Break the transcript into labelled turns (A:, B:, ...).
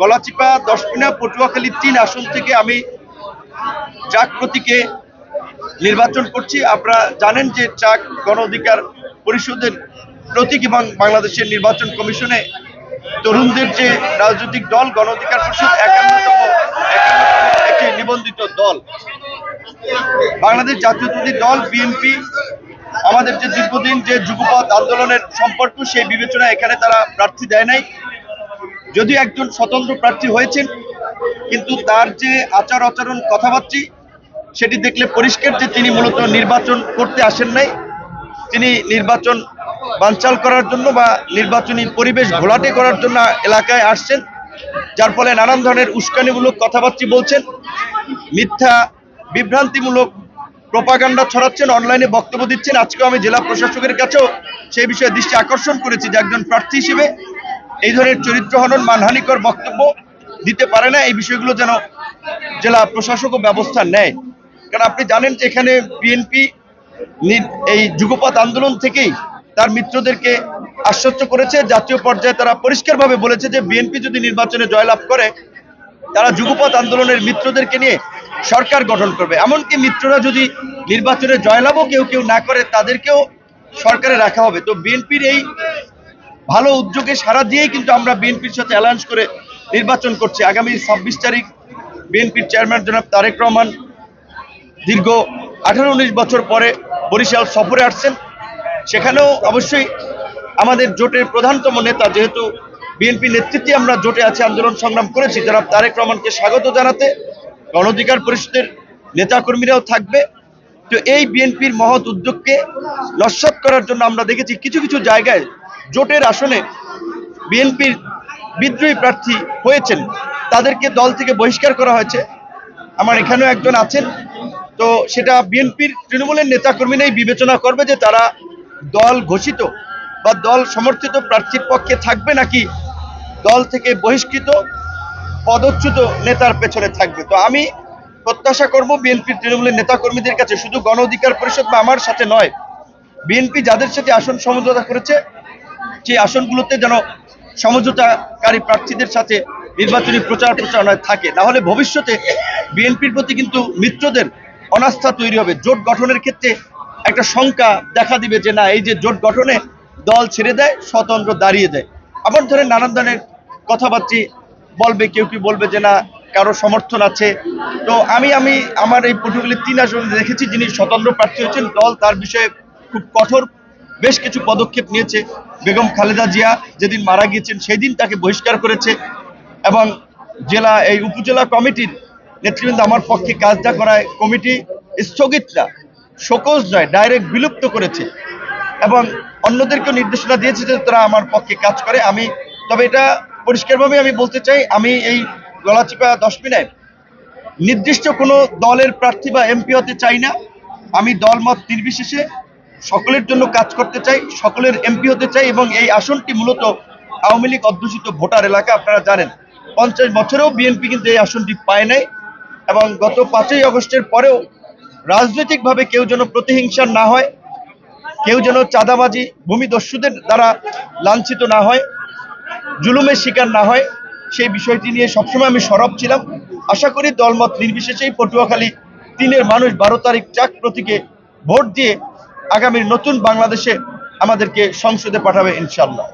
A: গলাচিপা দশমিনা পটুয়াখালী তিন আসন থেকে আমি চাক প্রতীকে নির্বাচন করছি। আপনারা জানেন যে চাক গণ অধিকার পরিষদের প্রতীক এবং বাংলাদেশের নির্বাচন কমিশনে তরুণদের যে রাজনৈতিক দল, গণ অধিকার পরিষদ একটি নিবন্ধিত দল। বাংলাদেশ জাতীয়তাবাদী দল, বিএনপি, আমাদের যে দীর্ঘদিন যে যুগপথ আন্দোলনের সম্পর্ক, সেই বিবেচনা এখানে তারা প্রার্থী দেয় নাই। যদিও একজন স্বতন্ত্র প্রার্থী হয়েছেন, কিন্তু তার যে আচার আচরণ, কথাবার্তি, সেটি দেখলে পরিষ্কার যে তিনি মূলত নির্বাচন করতে আসেন নাই। তিনি নির্বাচন বানচাল করার জন্য বা নির্বাচনী পরিবেশ ঘোলাটে করার জন্য এলাকায় আসছেন, যার ফলে নানান ধরনের উস্কানিমূলক কথাবার্তি বলছেন, মিথ্যা, বিভ্রান্তিমূলক প্রপাগান্ডা ছড়াচ্ছেন, অনলাইনে বক্তব্য দিচ্ছেন। আজকেও আমি জেলা প্রশাসকের কাছেও সেই বিষয়ে দৃষ্টি আকর্ষণ করেছি যে একজন প্রার্থী হিসেবে এই ধরনের চরিত্র হনন মানহানিকর বক্তব্য দিতে পারে না, এই বিষয়গুলো যেন জেলা প্রশাসকও ব্যবস্থা নেয়। কারণ আপনি জানেন যে এখানে বিএনপি এই যুগপথ আন্দোলন থেকেই তার মিত্রদেরকে আশ্বস্ত করেছে, জাতীয় পর্যায়ে তারা পরিষ্কারভাবে বলেছে যে বিএনপি যদি নির্বাচনে জয়লাভ করে, তারা যুগপথ আন্দোলনের মিত্রদেরকে নিয়ে সরকার গঠন করবে। এমনকি মিত্ররা যদি নির্বাচনে জয়লাভও কেউ কেউ না করে, তাদেরকেও সরকারে রাখা হবে। তো বিএনপির এই ভালো উদ্যোগে সারা দিয়েই কিন্তু আমরা বিএনপির সাথে অ্যালায়েন্স করে নির্বাচন করছি। আগামী ছাব্বিশ তারিখ বিএনপির চেয়ারম্যান জনাব তারেক রহমান দীর্ঘ আঠারো উনিশ বছর পরে বরিশাল সফরে আসছেন। সেখানেও অবশ্যই আমাদের জোটের প্রধানতম নেতা, যেহেতু বিএনপি নেতৃত্বে আমরা জোটে আছে, আন্দোলন সংগ্রাম করেছি যারা তারেক রহমানকে স্বাগত জানাতে গণঅধিকার পরিষদের নেতাকর্মীরাও থাকবে। তো এই বিএনপির মহৎ উদ্যোগকে নস্বাত করার জন্য আমরা দেখেছি কিছু কিছু জায়গায় জোটের আসনে বিএনপির বিদ্রোহী প্রার্থী হয়েছেন। তাদেরকে দল থেকে বহিষ্কার করা হয়েছে। আমার এখানেও একজন আছেন। তো সেটা বিএনপির তৃণমূলের নেতাকর্মীরাই বিবেচনা করবে যে তারা দল ঘোষিত বা দল সমর্থিত প্রার্থীর পক্ষে থাকবে নাকি দল থেকে বহিষ্কৃত, পদচ্যুত নেতার পেছনে থাকবে। তো আমি প্রত্যাশা করব বিএনপির তৃণমূলের নেতাকর্মীদের কাছে শুধু গণ অধিকার পরিষদ বা আমার সাথে নয়, বিএনপি যাদের সাথে আসন সমঝোতা করেছে সেই আসনগুলোতে যেন সমঝোতাকারী প্রার্থীদের সাথে নির্বাচনী প্রচার প্রচারণায় থাকে। না হলে ভবিষ্যতে বিএনপির প্রতি কিন্তু মিত্রদের অনাস্থা তৈরি হবে। জোট গঠনের ক্ষেত্রে একটা শঙ্কা দেখা দিবে যে না, এই যে জোট গঠনে দল ছেড়ে দেয়, স্বতন্ত্র দাঁড়িয়ে দেয়। আবার ধরেন নানান ধরনের কথাবার্তি বলবে, কেউ কি বলবে যে না, কারও সমর্থন আছে। তো আমি আমি আমার এই পটুগুলির তিন আসন দেখেছি যিনি স্বতন্ত্র প্রার্থী হচ্ছেন দল তার বিষয়ে খুব কঠোর বেশ কিছু পদক্ষেপ নিয়েছে বেগম খালেদা জিয়া যেদিন মারা গিয়েছেন সেই দিন তাকে বহিষ্কার করেছে এবং জেলা, এই উপজেলা কমিটির নেতৃবৃন্দ আমার পক্ষে কাজটা করায়, কমিটি স্থগিত না শোকজ নয় ডাইরেক্ট বিলুপ্ত করেছে এবং অন্যদেরকে নির্দেশনা দিয়েছে যে তারা আমার পক্ষে কাজ করে। আমি, তবে এটা পরিষ্কারভাবে আমি বলতে চাই, আমি এই গলাচিপা দশমিনায় নির্দিষ্ট কোনো দলের প্রার্থী বা এমপি হতে চাই না। আমি দলমত নির্বিশেষে সকলের জন্য কাজ করতে চাই, সকলের এমপি হতে চাই এবং এই আসনটি মূলত আওয়ামী লীগ অধ্যুষিত ভোটার এলাকা, আপনারা জানেন। পঞ্চাশ বছরেও বিএনপি কিন্তু এই আসনটি পায় নাই এবং গত পাঁচই আগস্টের পরেও রাজনৈতিকভাবে কেউ যেন প্রতিহিংসার না হয়, কেউ যেন চাঁদাবাজি, ভূমিদস্যুদের দ্বারা লাঞ্ছিত না হয়, জুলুমের শিকার না হয়, সেই বিষয়টি নিয়ে সবসময় আমি সরব ছিলাম। আশা করি দলমত নির্বিশেষেই পটুয়াখালী তিনের মানুষ বারো তারিখ চাক প্রতীকে ভোট দিয়ে আগামীর নতুন বাংলাদেশে আমাদেরকে সংসদে পাঠাবে ইনশাল্লাহ